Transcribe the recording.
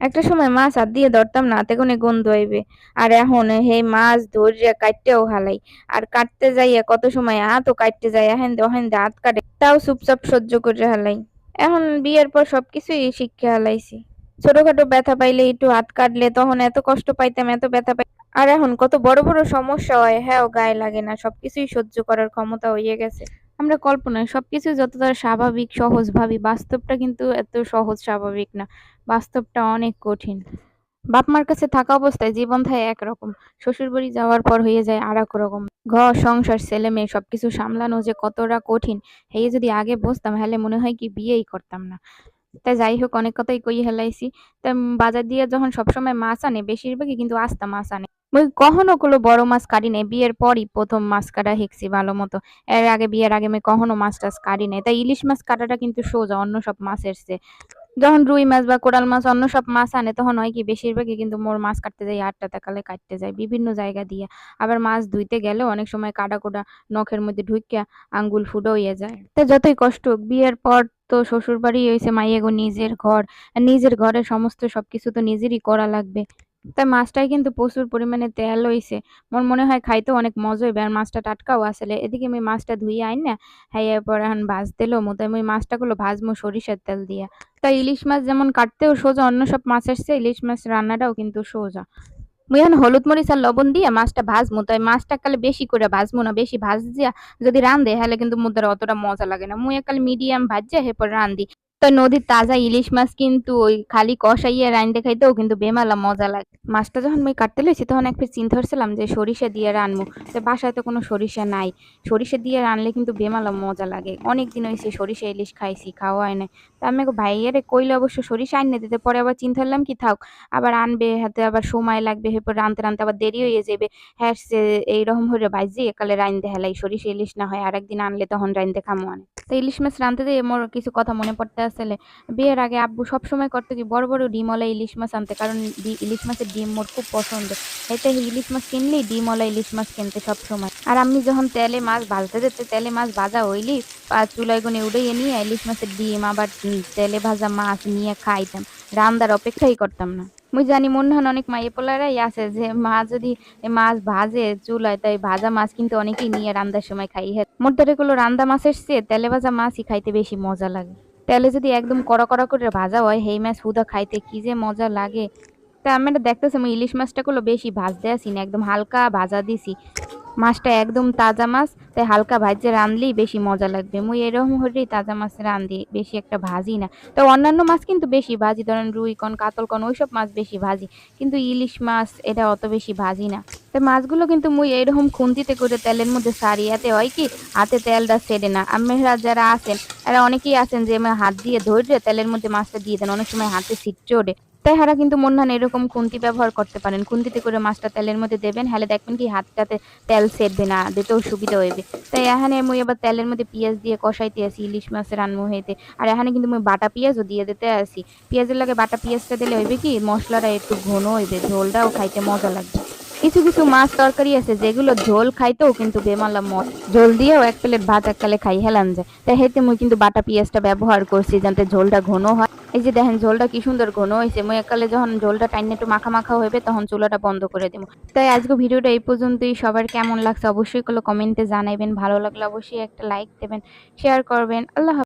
একটা সময় মাছ হাত দিয়ে ধরতাম না হাতে কোনে গন্ধ হইবে আর এখন হে মাছ ধরিয়া কাটতেও হালাই। আর কাটতে যাইয়া কত সময় হাতও কাটতে যায় এখন ওহেন হাত কাটে। তাও চুপচাপ সহ্য করে হালাই। এখন বিয়ের পর সবকিছুই শিক্ষা হালাইছি। ছোটখাটো ব্যথা পাইলে একটু হাত কাটলে তখন এত কষ্ট পাইতাম, এত ব্যথা পাই আর এখন কত বড় বড় সমস্যা হয় হ্যাঁ গায়ে লাগে না। সবকিছুই সহ্য করার ক্ষমতা হয়ে গেছে। আমরা কল্পনায় সবকিছু যতটা স্বাভাবিক সহজ ভাবি বাস্তবটা কিন্তু এত সহজ, স্বাভাবিক না। বাস্তবটা অনেক কঠিন। বাপ মার কাছে থাকা অবস্থায় জীবন থাকে একরকম। শ্বশুর বাড়ি যাওয়ার পর হয়ে যায় আর এক রকম ঘর, সংসার ছেলে মেয়ে সবকিছু সামলানো যে কতটা কঠিন, এই যদি আগে বসতাম হলে মনে হয় কি বিয়েই করতাম না। তা যাই হোক, অনেক কথাই কই হেলাইছি তা বাজার দিয়ে যখন সবসময় মাছ আনে, বেশিরভাগই কিন্তু আস্তা মাছ আনে। মুই কখনো কোনো বড় মাছ কাটি নাই। বিয়ের পরই প্রথম মাছ কাটা শিখছি ভালো মতো। এর আগে, বিয়ের আগে আমি কখনো মাছ টাছ কাটি নাই। তাই ইলিশ মাছ কাটাটা কিন্তু সোজা, অন্য সব মাছের চেয়ে যখন রুই মাছ বা কোরাল মাছ অন্য সব মাছ আনে, তখন হয় কি বেশিরভাগই কিন্তু মোর মাছ কাটতে যাই আটটা তাকালে কাটতে যায়, বিভিন্ন জায়গা দিয়ে। আবার মাছ ধুইতে গেলেও অনেক সময় কাটা কোটা নখের মধ্যে ঢুকিয়া আঙ্গুল ফুটো হইয়া যায়। তা যতই কষ্ট হোক, বিয়ের পর তো শ্বশুর বাড়ি হইছে মাইয়াগো নিজের ঘর। নিজের ঘরে সমস্ত সবকিছু তো নিজেরই করা লাগবে। তাই মাছটায় কিন্তু প্রচুর পরিমাণে তেল হইছে মোর মনে হয় খাইতেও অনেক মজা হইবে আর মাছটা টাটকাও আসলে। এদিকে আমি মাছটা ধুইয়া আইন না হ্যাঁ এরপর এখন ভাজতে লমু। তাই আমি মাছটা গুলো ভাজমু সরিষার তেল দিয়া। তাই ইলিশ মাছ যেমন কাটতেও সোজা, অন্য সব মাছ চেয়ে ইলিশ মাছ রান্নাটাও কিন্তু সোজা। মুই এখন হলুদ মরিচ আর লবণ দিয়ে মাছটা ভাজমু। তাই মাছটা কালে বেশি করে ভাজমু না, বেশি ভাজ দিয়া যদি রান্ধে তাহলে কিন্তু মুদ্রা অতটা মজা লাগে না। মুই একালে মিডিয়াম ভাজিয়া এরপর রান্ধি তো নদীর তাজা ইলিশ মাছ কিন্তু ওই খালি কষাইয়া রাইন্দে খাইতেও কিন্তু বেমালা মজা লাগে। মাছটা যখন মুই কাটতে লইছি, তখন একবার চিন্তা করছিলাম যে সরিষা দিয়ে রানবো। তো বাসায় তো কোনো সরিষা নাই। সরিষা দিয়ে রানলে কিন্তু বেমালা মজা লাগে। অনেক দিন হয়েছে সরিষা ইলিশ খাইছি, খাওয়া হয় না তা আমি ভাইয়ারে কইলে অবশ্য সরিষা আইনে দিতে। পরে আবার চিন্তা করলাম কি, থাক, আবার আনবে, হাতে আবার সময় লাগবে এরপর রানতে রানতে আবার দেরি হয়ে যাবে হ্যাঁ এইরকম হয়ে ভাইজি, একালে রাইন্দে হেলাই, সরিষা ইলিশ না হয়, আরেকদিন আনলে তখন রাইন্দে খামো আনে। তো ইলিশ মাছ রানতে দিয়ে মোর কিছু কথা মনে পড়তে আসলে। বিয়ের আগে আব্বু সবসময় করতো কি, বড় বড় ডিমওয়ালা ইলিশ মাছ আনতে, কারণ ইলিশ মাছের ডিম মোর খুব পছন্দ। এতে ইলিশ মাছ কিনলেই ডিমওয়ালা ইলিশ মাছ কিনতে সবসময়। আর আমি যখন তেলে মাছ ভাজতে যেতে, তেলে মাছ ভাজা হইলি চুলায় গুনে উড়িয়ে নিয়ে ইলিশ মাছের ডিম, আবার তেলে ভাজা মাছ নিয়ে খাইতাম। রান্দার অপেক্ষাই করতাম না। মুই জানি মন হয় অনেক মাইয়ে পোলারাই আছে যে মা যদি মাছ ভাজে চুলায় তাই ভাজা মাছ কিন্তু অনেকেই নিয়ে রান্দার সময় খাই হ্যাঁ মোর ধরে গুলো রান্দা মাছ চেয়ে তেলে ভাজা মাছই খাইতে বেশি মজা লাগে। তেলে যদি একদম কড়া কড়া করে ভাজা হয়, হেই মাছ হুদা খাইতে কি যে মজা লাগে। তা আমি এটা দেখতেছি আমি ইলিশ মাছটা গুলো বেশি ভাজতে আসি না একদম হালকা ভাজা দিছি। মাছটা একদম তাজা মাছ, তাই হালকা ভাজে রাঁধলেই বেশি মজা লাগবে। মুই এরকম হলেই তাজা মাছ রান্ধি বেশি একটা ভাজি না। তো অন্যান্য মাছ কিন্তু বেশি ভাজি, ধরেন রুই কন, কাতল কন, ওইসব মাছ বেশি ভাজি। কিন্তু ইলিশ মাছ, এটা অত বেশি ভাজি না। তো মাছগুলো কিন্তু মুই এরকম খুন্তিতে করে তেলের মধ্যে সারি হয় কি, হাতে তেলটা সেরে না। আমরা যারা আছেন, এরা অনেকেই আছেন যে হাত দিয়ে ধরে তেলের মধ্যে মাছটা দিয়ে দেন। অনেক সময় হাতে ছিটচে ওঠে তাই হারা কিন্তু মনে হয় এরকম খুন্তি ব্যবহার করতে পারেন। খুন্তিতে করে মাছটা তেলের মধ্যে দেবেন, হলে দেখবেন কি হাতটাতে তেল সেরবে না, দিতেও সুবিধা হইবে। তাই এখানে মুই আবার তেলের মধ্যে পেঁয়াজ দিয়ে কষাইতে আসি, ইলিশ মাছের রান্নু হইতে। আর এখানে কিন্তু মুই বাটা পেঁয়াজও দিয়ে দিতে আসি। পেঁয়াজের লাগে বাটা পেঁয়াজটা দিলে হইবে কি, মশলাটা একটু ঘন হইবে, ঝোলটাও খাইতে মজা লাগবে। কিছু কিছু মাছ তরকারি আছে, যেগুলো ঝোল খাইতেও কিন্তু বেমালা মত ঝোল দিয়েও এক প্লেট ভাত এককালে খাই, হেলান যায়। তাই হেতে মুই কিন্তু বাটা পেঁয়াজটা ব্যবহার করছি যাতে ঝোলটা ঘন হয়। এই যে দেখেন, ঝোলটা কি সুন্দর ঘন হয়েছে। মুই এককালে যখন ঝোলটা টাইনে একটু মাখা মাখা হবে তখন চুলাটা বন্ধ করে দেবো তাই আজকে ভিডিওটা এই পর্যন্তই। সবার কেমন লাগছে অবশ্যই কোনো কমেন্টে জানাইবেন। ভালো লাগলে অবশ্যই একটা লাইক দেবেন, শেয়ার করবেন। আল্লাহ।